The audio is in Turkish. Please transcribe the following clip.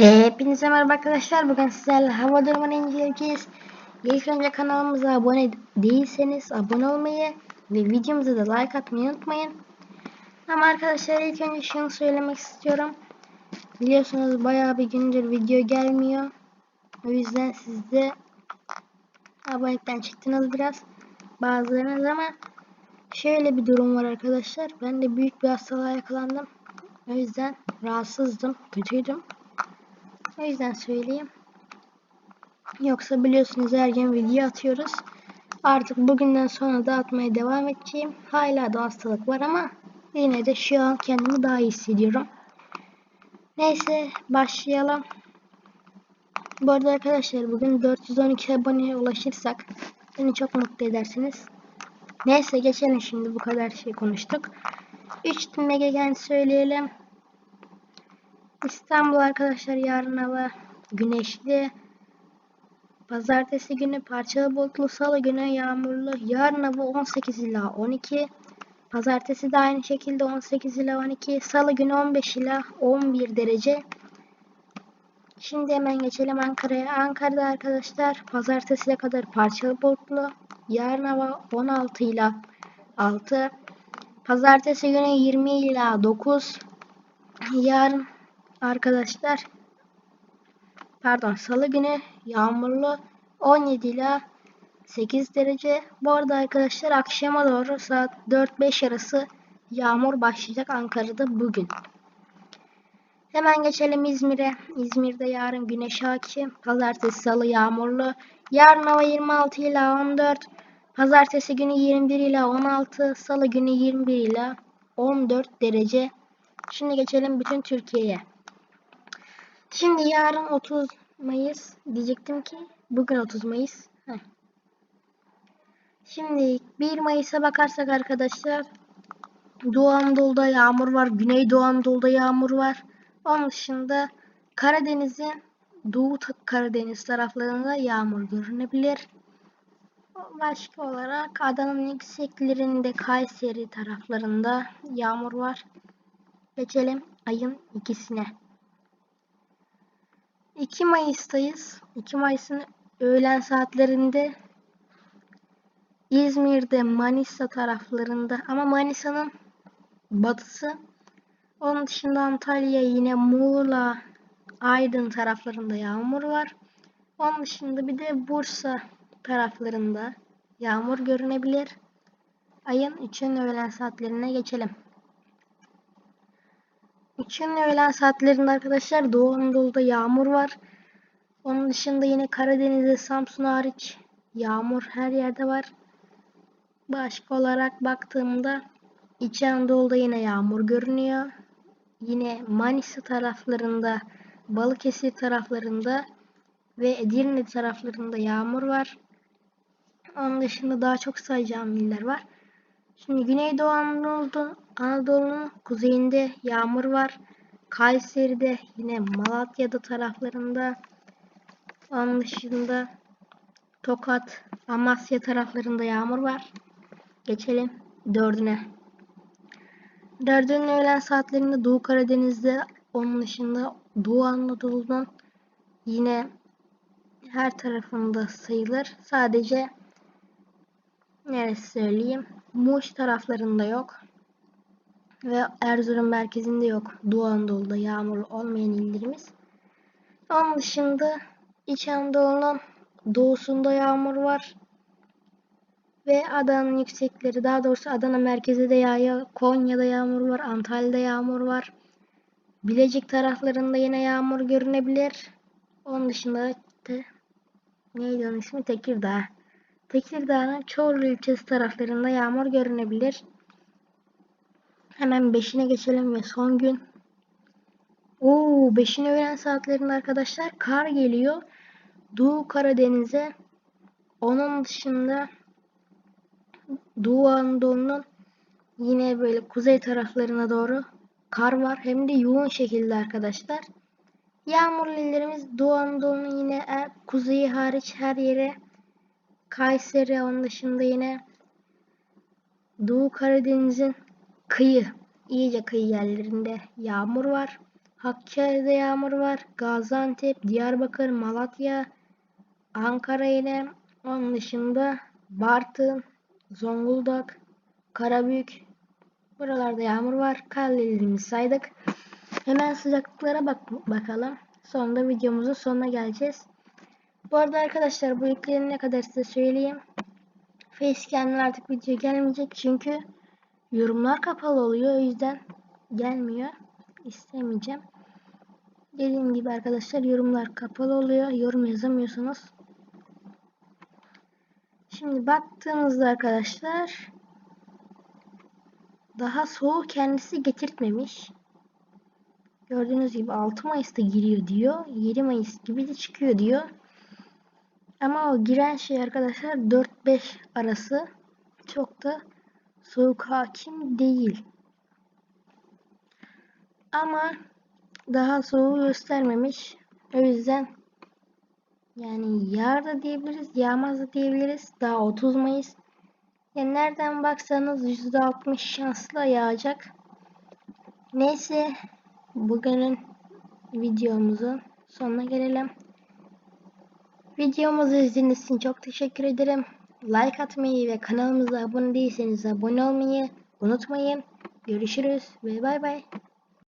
Hepinize merhaba arkadaşlar. Bugün sizlerle hava durumunu inceleyeceğiz. İlk önce kanalımıza abone değilseniz abone olmayı ve videomuza da like atmayı unutmayın. Ama arkadaşlar ilk önce şunu söylemek istiyorum. Biliyorsunuz bayağı bir gündür video gelmiyor. O yüzden siz de abonelikten çıktınız biraz. Bazılarınız ama şöyle bir durum var arkadaşlar. Ben de büyük bir hastalığa yakalandım. O yüzden rahatsızdım, kötüydüm. O yüzden söyleyeyim. Yoksa biliyorsunuz her gün video atıyoruz. Artık bugünden sonra da atmaya devam edeceğim. Hala da hastalık var ama yine de şu an kendimi daha iyi hissediyorum. Neyse başlayalım. Bu arada arkadaşlar bugün 412 aboneye ulaşırsak beni çok mutlu edersiniz. Neyse geçelim şimdi bu kadar şey konuştuk. 3 megegen söyleyelim. İstanbul arkadaşlar yarın hava güneşli. Pazartesi günü parçalı bulutlu, salı günü yağmurlu. Yarın hava 18 ila 12. Pazartesi de aynı şekilde 18 ila 12. Salı günü 15 ila 11 derece. Şimdi hemen geçelim Ankara'ya. Ankara'da arkadaşlar pazartesiye kadar parçalı bulutlu. Yarın hava 16 ila 6. Pazartesi günü 20 ila 9. Yarın arkadaşlar pardon salı günü yağmurlu 17 ila 8 derece. Bu arada arkadaşlar akşama doğru saat 4-5 arası yağmur başlayacak Ankara'da bugün. Hemen geçelim İzmir'e. İzmir'de yarın güneş hakim. Pazartesi salı yağmurlu. Yarın hava 26 ila 14. Pazartesi günü 21 ila 16. Salı günü 21 ila 14 derece. Şimdi geçelim bütün Türkiye'ye. Şimdi yarın 30 Mayıs diyecektim ki bugün 30 Mayıs. Heh. Şimdi 1 Mayıs'a bakarsak arkadaşlar Doğu Anadolu'da yağmur var. Güneydoğu Anadolu'da yağmur var. Onun dışında Karadeniz'in Doğu Karadeniz taraflarında yağmur görünebilir. Başka olarak Adana'nın yükseklerinde Kayseri taraflarında yağmur var. Geçelim ayın ikisine. 2 Mayıs'tayız. 2 Mayıs'ın öğlen saatlerinde İzmir'de, Manisa taraflarında ama Manisa'nın batısı. Onun dışında Antalya yine Muğla, Aydın taraflarında yağmur var. Onun dışında bir de Bursa taraflarında yağmur görünebilir. Ayın 3'ün öğlen saatlerine geçelim. 3'ün öğlen saatlerinde arkadaşlar Doğu Anadolu'da yağmur var. Onun dışında yine Karadeniz'de Samsun hariç yağmur her yerde var. Başka olarak baktığımda İç Anadolu'da yine yağmur görünüyor. Yine Manisa taraflarında, Balıkesir taraflarında ve Edirne taraflarında yağmur var. Onun dışında daha çok sayacağım iller var. Şimdi Güneydoğu Anadolu, Anadolu'nun kuzeyinde yağmur var. Kayseri'de yine Malatya'da taraflarında. Onun dışında Tokat, Amasya taraflarında yağmur var. Geçelim dördüne. Dördünün öğlen saatlerinde Doğu Karadeniz'de onun dışında Doğu Anadolu'dan yine her tarafında sayılır. Sadece neresi söyleyeyim. Muş taraflarında yok. Ve Erzurum merkezinde yok. Doğu Anadolu'da yağmur olmayan illerimiz. Onun dışında İç Anadolu'nun doğusunda yağmur var. Ve Adana'nın yüksekleri daha doğrusu Adana merkezinde yağıyor. Konya'da yağmur var. Antalya'da yağmur var. Bilecik taraflarında yine yağmur görünebilir. Onun dışında de, neydi onun ismi? Tekirdağ. Tekirdağ'ın Çorlu ilçesi taraflarında yağmur görünebilir. Hemen 5'ine geçelim ve son gün. Oo 5'in öğlen saatlerinde arkadaşlar kar geliyor. Doğu Karadeniz'e. Onun dışında Doğu Anadolu'nun yine böyle kuzey taraflarına doğru kar var. Hem de yoğun şekilde arkadaşlar. Yağmurlu illerimiz Doğu Anadolu'nun yine er, kuzeyi hariç her yere Kayseri onun dışında yine Doğu Karadeniz'in kıyı, iyice kıyı yerlerinde yağmur var. Hakkari'de yağmur var. Gaziantep, Diyarbakır, Malatya, Ankara ile onun dışında Bartın, Zonguldak, Karabük. Buralarda yağmur var. Karlarımızı saydık. Hemen sıcaklıklara bak bakalım. Sonunda videomuzun sonuna geleceğiz. Bu arada arkadaşlar bu yüklerin ne kadar size söyleyeyim. Facecam'den artık video gelmeyecek çünkü yorumlar kapalı oluyor. O yüzden gelmiyor. İstemeyeceğim. Dediğim gibi arkadaşlar yorumlar kapalı oluyor. Yorum yazamıyorsunuz. Şimdi baktığımızda arkadaşlar daha soğuk kendisi getirtmemiş. Gördüğünüz gibi 6 Mayıs'ta giriyor diyor. 7 Mayıs gibi de çıkıyor diyor. Ama o giren şey arkadaşlar 4-5 arası çok da soğuk hakim değil. Ama daha soğuğu göstermemiş. O yüzden yani yağar da diyebiliriz, yağmaz da diyebiliriz. Daha 30 Mayıs. Yani nereden baksanız %60 şansla yağacak. Neyse bugünün videomuzun sonuna gelelim. Videomuzu izlediğiniz için çok teşekkür ederim. Like atmayı ve kanalımıza abone değilseniz abone olmayı unutmayın. Görüşürüz ve bay bay.